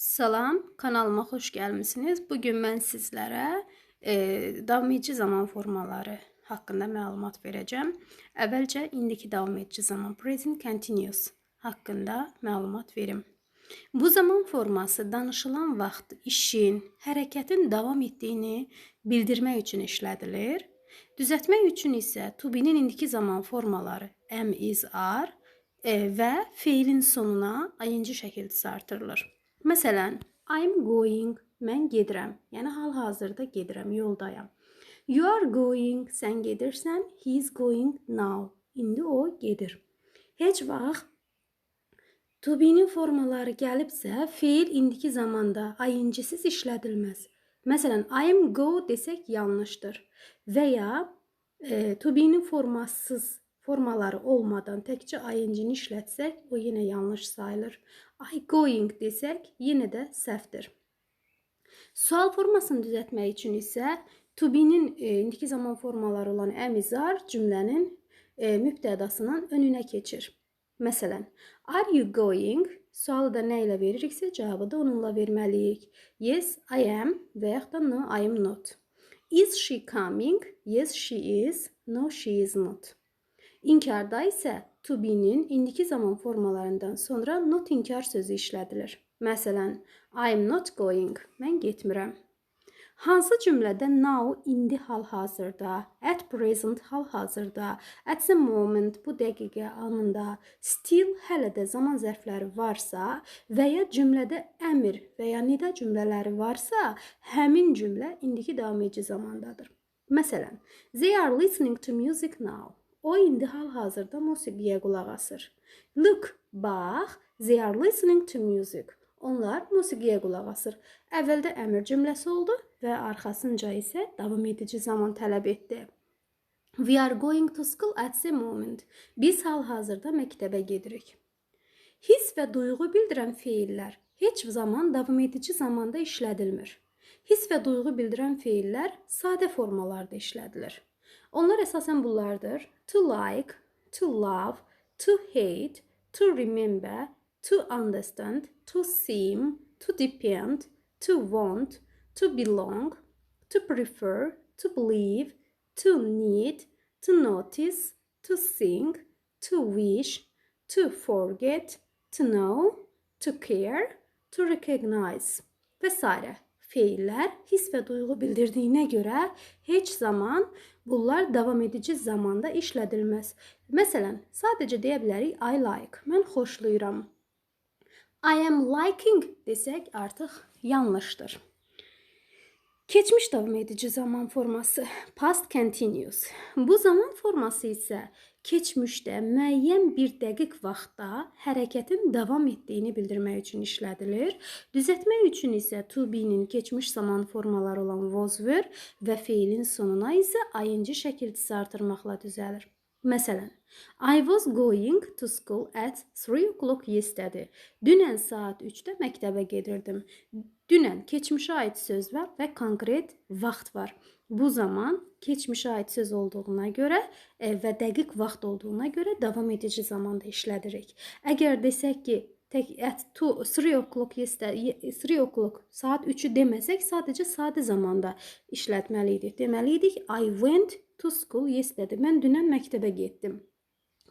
Salam, kanalıma xoş gəlmisiniz. Bu gün mən sizlərə e, davam edici zaman formaları haqqında məlumat verəcəm. Əvvəlcə indiki davam edici zaman present continuous haqqında məlumat verim. Bu zaman forması danışılan vaxt işin, hərəkətin davam etdiyini bildirmək üçün işlədilir. Düzəltmək üçün isə to be-nin indiki zaman formaları am, is, are e, və feilin sonuna ing şəkildə artırılır. Məsələn, I'm going, mən gedirəm. Yəni hal-hazırda gedirəm, yoldayam. You are going, sən gedirsən. He is going now. İndi o gedir. Heç vaxt to be-nin formaları gəlibsə, feil indiki zamanda ing-siz işlədilməz. Məsələn, I go desək yanlışdır. Və ya e, to be-nin formasız formaları olmadan təkcə ing-ni işlətsək, o yenə yanlış sayılır. I going desək, yenə də səhvdir. Sual formasını düzəltmək üçün isə to be-nin e, indiki zaman formaları olan əmizar cümlənin e, mübtədasının önünə keçir. Məsələn, are you going? Sualı da nə ilə veririksə, cavabı da onunla verməliyik. Yes, I am və yaxud da no, I am not. Is she coming? Yes, she is. No, she is not. İnkarda isə to be-nin indiki zaman formalarından sonra not inkar sözü işlədilir. Məsələn, I am not going. Mən getmirəm. Hansı cümlədə now indi hal-hazırda, at present hal-hazırda, at the moment bu dəqiqə anında, still hələ də zaman zərfləri varsa və ya cümlədə əmr və ya nida cümlələri varsa, həmin cümlə indiki davam edici zamandadır. Məsələn, they are listening to music now. O indi hal-hazırda musiqiyə qulaq asır. Look, bax, they are listening to music. Onlar musiqiyə qulaq asır. Əvvəldə əmr cümləsi oldu və arxasınca isə davam edici zaman tələb etdi. We are going to school at the moment. Biz hal-hazırda məktəbə gedirik. Hiss və duyğu bildirən feillər heç zaman davam edici zamanda işlədilmir. Hiss və duyğu bildirən feillər sadə formalarda işlədilir. Onlar əsasən bunlardır: to like, to love, to hate, to remember, to understand, to seem, to depend, to want, to belong, to prefer, to believe, to need, to notice, to sing, to wish, to forget, to know, to care, to recognize vesaire. Feillər his və duyğu bildirdiyinə görə heç zaman bunlar davam edici zamanda işlədilməz. Məsələn, sadəcə deyə I like. Mən xoşlayıram. I am liking desək artıq yanlışdır. Keçmiş davam edici zaman forması past continuous. Bu zaman forması isə keçmişdə müəyyən bir dəqiq vaxtda hərəkətin davam etdiyini bildirmək üçün işlədilir. Düzəltmək üçün isə to be-nin keçmiş zaman formaları olan was were və feilin sonuna isə ing şəkilçisi artırmaqla düzəlir. Məsələn, I was going to school at 3 o'clock yesterday. Dünən saat 3-də məktəbə gedirdim. Dünən keçmişə aid söz var və konkret vaxt var. Bu zaman keçmişə aid söz olduğuna görə e, və dəqiq vaxt olduğuna görə davam edici zamanda işlədirik. Əgər desək ki, tək at 3 o'clock yesterday 3 o'clock saat 3-ü deməsək, sadəcə sadə zamanda işlətməliydik. Deməliydik I went to school yesterday. Mən dünən məktəbə getdim.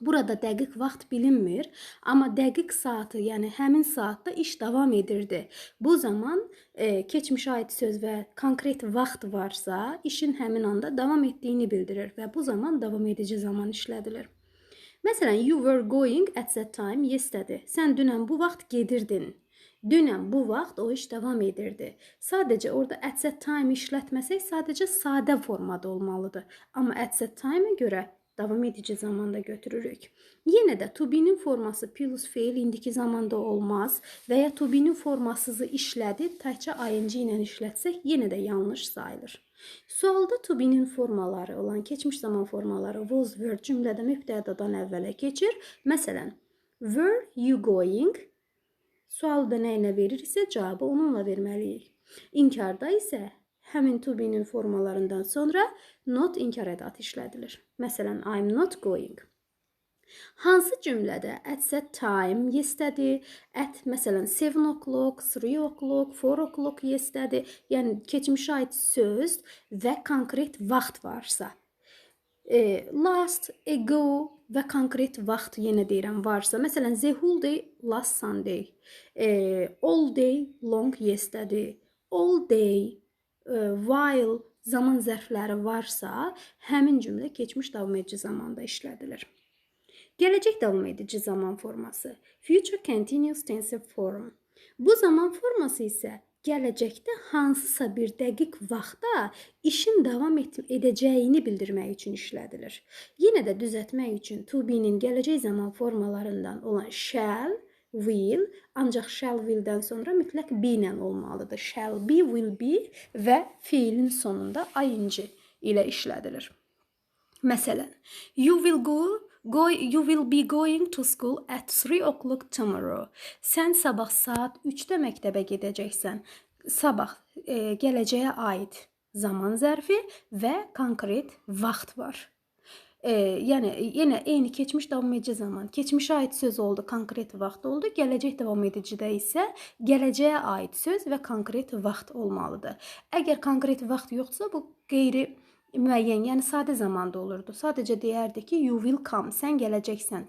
Burada dəqiq vaxt bilinmir, amma dəqiq saatı, yəni həmin saatda iş davam edirdi. Bu zaman e, keçmişə aid söz və konkret vaxt varsa, işin həmin anda davam etdiyini bildirir və bu zaman davam edici zaman işlədilir. Məsələn, you were going at that time yesterday. Sən dünən bu vaxt gedirdin. Dünən bu vaxt o iş davam edirdi. Sadəcə orada at that time işlətməsək, sadəcə sadə formada olmalıdır. Amma at that time-ə görə davam edici zamanda götürürük. Yenə də to be-nin forması plus feil indiki zamanda olmaz və ya to be-nin formasızı işlədib təkcə ing ilə işlətsək yenə də yanlış sayılır. Sualda to be-nin formaları olan keçmiş zaman formaları was were cümlədə mübtədadan əvvələ keçir. Məsələn, were you going? Sualda nə ilə verirsə cavabı onunla verməliyik. İnkarda isə Həmin to be-nin formalarından sonra not inkar ədatı işlədilir. Məsələn, I'm not going. Hansı cümlədə at set time yesterday, at məsələn 7 o'clock, 3 o'clock, 4 o'clock yesterday, yəni keçmişə aid söz və konkret vaxt varsa, e, last, ago və konkret vaxt yenə deyirəm varsa, məsələn the whole day last Sunday, e, all day long yesterday, all day, while zaman zərfləri varsa, həmin cümlə keçmiş davam edici zamanda işlədilir. Gələcək davam edici zaman forması. Future continuous tense form. Bu zaman forması isə gələcəkdə hansısa bir dəqiq vaxtda işin davam et edəcəyini bildirmək üçün işlədilir. Yenə də düzəltmək üçün to be-nin gələcək zaman formalarından olan shall, will, ancaq shall will-dən sonra mütləq be ilə olmalıdır. Shall be, will be və fiilin sonunda ing ilə işlədilir. Məsələn, you will go Go, you will be going to school at 3 o'clock tomorrow. Sən sabah saat 3-də məktəbə gedəcəksən. Sabah e, gələcəyə aid zaman zərfi və konkret vaxt var. E, yəni yenə eyni keçmiş davam edici zaman. Keçmişə aid söz oldu, konkret vaxt oldu. Gələcək davam edicidə isə gələcəyə aid söz və konkret vaxt olmalıdır. Əgər konkret vaxt yoxdursa, bu qeyri müəyyən, yəni sadə zamanda olurdu. Sadəcə deyərdi ki, you will come, sən gələcəksən.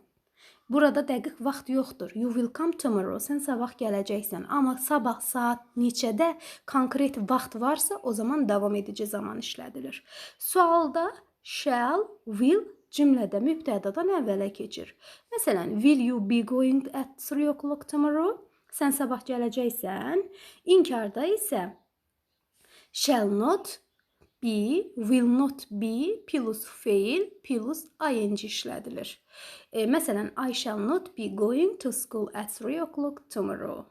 Burada dəqiq vaxt yoxdur. You will come tomorrow. Sən sabah gələcəksən. Amma sabah saat neçədə konkret vaxt varsa, o zaman davam edici zaman işlədilir. Sualda shall, will cümlədə mübtədadan əvvələ keçir. Məsələn, will you be going at 3 o'clock tomorrow? Sən sabah gələcəksən. İnkarda isə shall not be, will not be plus fail plus ing işlədilir. E, məsələn, I shall not be going to school at 3 o'clock tomorrow.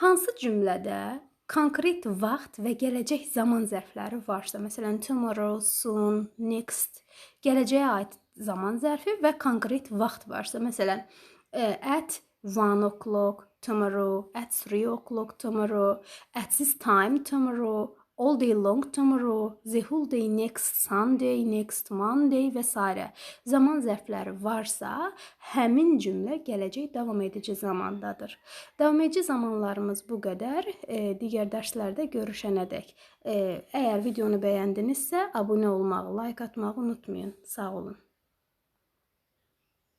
Hansı cümlədə konkret vaxt və gələcək zaman zərfləri varsa, məsələn, tomorrow, soon, next, gələcəyə aid zaman zərfi və konkret vaxt varsa, məsələn, e, at 1 o'clock tomorrow, at 3 o'clock tomorrow, at this time tomorrow, all day long tomorrow, the whole day next Sunday, next Monday s. zaman zərfləri varsa, həmin cümlə gələcək davam edici zamandadır. Davam edici zamanlarımız bu qədər. E, digər dərslərdə görüşənədək. E, əgər videonu bəyəndinizsə, abunə olmağı, like atmağı unutmayın. Sağ olun.